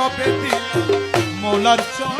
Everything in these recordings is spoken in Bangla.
সবে দিলাম মোলার চর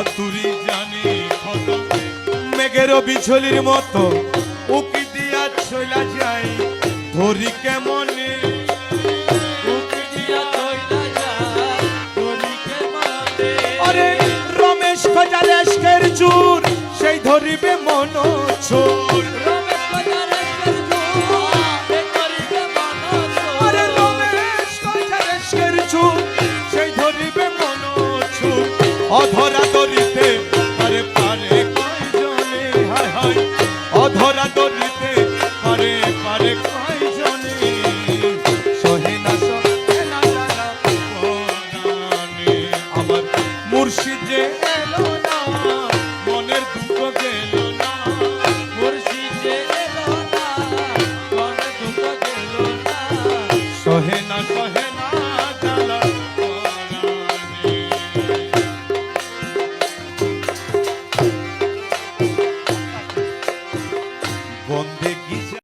হাতুরি জানি মেঘের বিছলির মতো উকি দিয়া চলা যাই। ধরি কেমন? রমেশ খজালেশের চুর সেই ধরিবে মন চোর। আরে রমেশ খজালেশের চুর অধরা দরিতে আরে পারে কয় জনে হায় হায় অধরা দরিতে